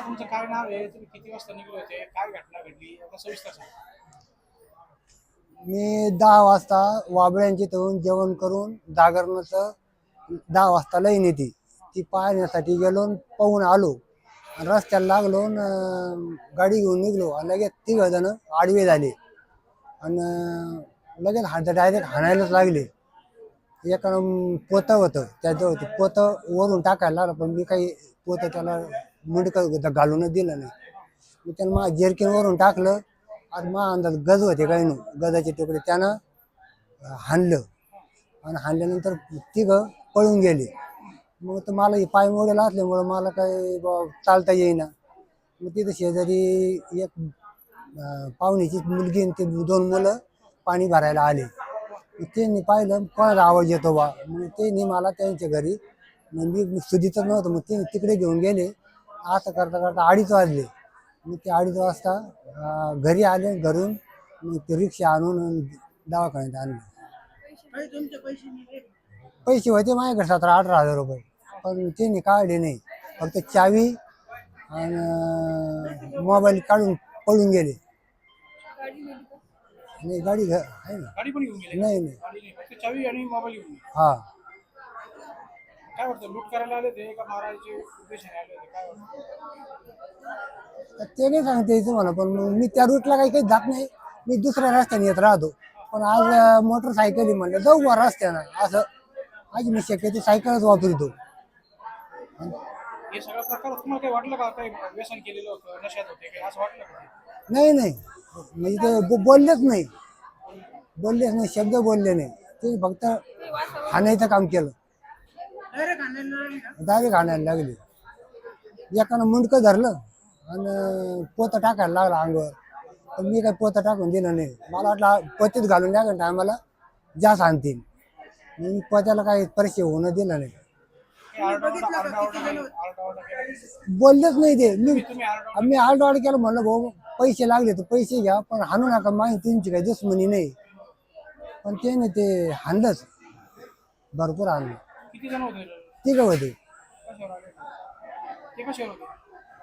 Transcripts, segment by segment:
तुमचं काय नाव आहे? तुम्ही किती वाजता निघले होते काय घटना घडली? आता सविस्तर सांगा. मी दहा वाजता वाबळ्यांची तळून जेवण करून जागरणाचं दहा वाजता लाईन येते. ती पाहण्यासाठी गेलो न पाहून आलो. रस्त्याला लागलो न गाडी घेऊन निघलो. आणि लगेच तिघ जण आडवे झाले. आणि लगेच हा डायरेक्ट हाणायलाच लागले. एक पोतं होतं. त्याजवळ ते पोतं वरून टाकायला लागलं पण मी काही पोतं त्याला मुंडकं घालूनच दिलं नाही. मग त्यानं मा जेरकिन वरून टाकलं. आणि मा अंदाज गज होते काही नाही. गजाचे तुकडे त्यानं हाणलं. आणि हाणल्यानंतर तिघं पळून गेले. मग तर मला पाय मोडेला असल्यामुळं मला काही बुवा चालता येईना. मग तिथं शेजारी एक अं, पाहुण्याची मुलगी आणि ते दोन मुलं पाणी भरायला आले. मग त्यांनी पाहिलं कोणाचा आवाज येतो बा? मग त्यांनी मला त्यांच्या घरी मग मी सुधीच नव्हतं मग ते तिकडे घेऊन गेले. असं करता करता अडीच वाजले. मग ते अडीच वाजता घरी आले घरून मग ते रिक्षा आणून दवाखान्यात आणले. पैसे होते माझ्याकडे सतरा अठरा हजार रुपये. पण त्यांनी काढले नाही. फक्त चावी आणि मोबाईल काढून पळून गेले. नाही गाडी घ आहे ना? नाही नाही. हा. काय वाटतं लूट करायला आले ते का मारायचे उद्देशाने आले होते काय वाटतं? तर ते नाही सांगता यायचं मला पण मग मी त्या रूटला काही काही जात नाही. मी दुसऱ्या रस्त्याने येत राहतो. पण आज मोटरसायकली म्हणलं जाऊ बा रस्त्यानं. असं. आज मी शक्यतो सायकलच वापरतो. हे सगळा प्रकार तुम्हाला काही वाटलं का? काही व्यसन केलेलं होतं नशात होते काही असं वाटलं का? नाही नाही. म्हणजे ते बो- बोललेच नाही. बोललेच नाही शब्द बोलले नाही. ते फक्त हाणायचं काम केलं. डायरेक्ट घाणायला लागली. एकानं मुंडकं धरलं आणि पोतं टाकायला लागलं अंगावर. पण मी काही पोतं टाकून दिलं नाही. मला वाटलं पोतीत घालून लागेल टायमाला जास्त आणतील मी पोत्याला काही परिचय होणं दिलं नाही. बोललेच नाही ते. मी मी आरडा केलं म्हणलं भाऊ पैसे लागले तर पैसे घ्या पण हाणू नका माहिती त्यांची काही दुश्मनी नाही. पण ते नाही ते हाणलंच. भरपूर हाणलं. किती जण होते? तिघं होते ते कशावर होते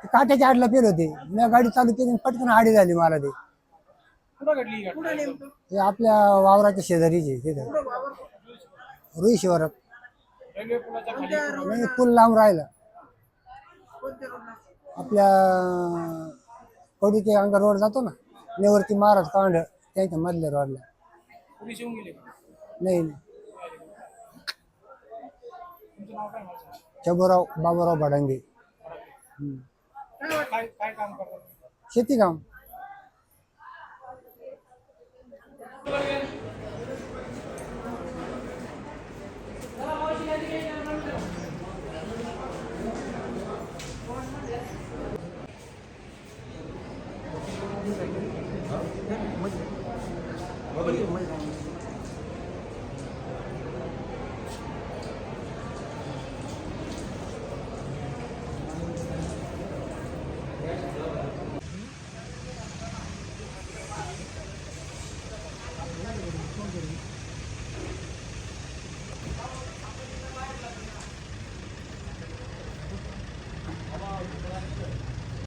ते काट्याच्या आडला पेल होते. मी गाडी चालू केली आणि पटकन आडी झाली मला ते. कुठं घडली ही घटना ते आपल्या वावराच्या शेजारीचे तिथं. रुईशिवर रेल्वे पुलाच्या खाली कुठं? नाही पूल लांब राहिला. आपल्या कडूच्या अंगा रोड जातो ना नेवरती महाराज कांड त्यांच्या मधल्या रोडला. पोलीस येऊन गेले नाही. चबोराव बाबूराव भाडंगे काय काम काम हाँ?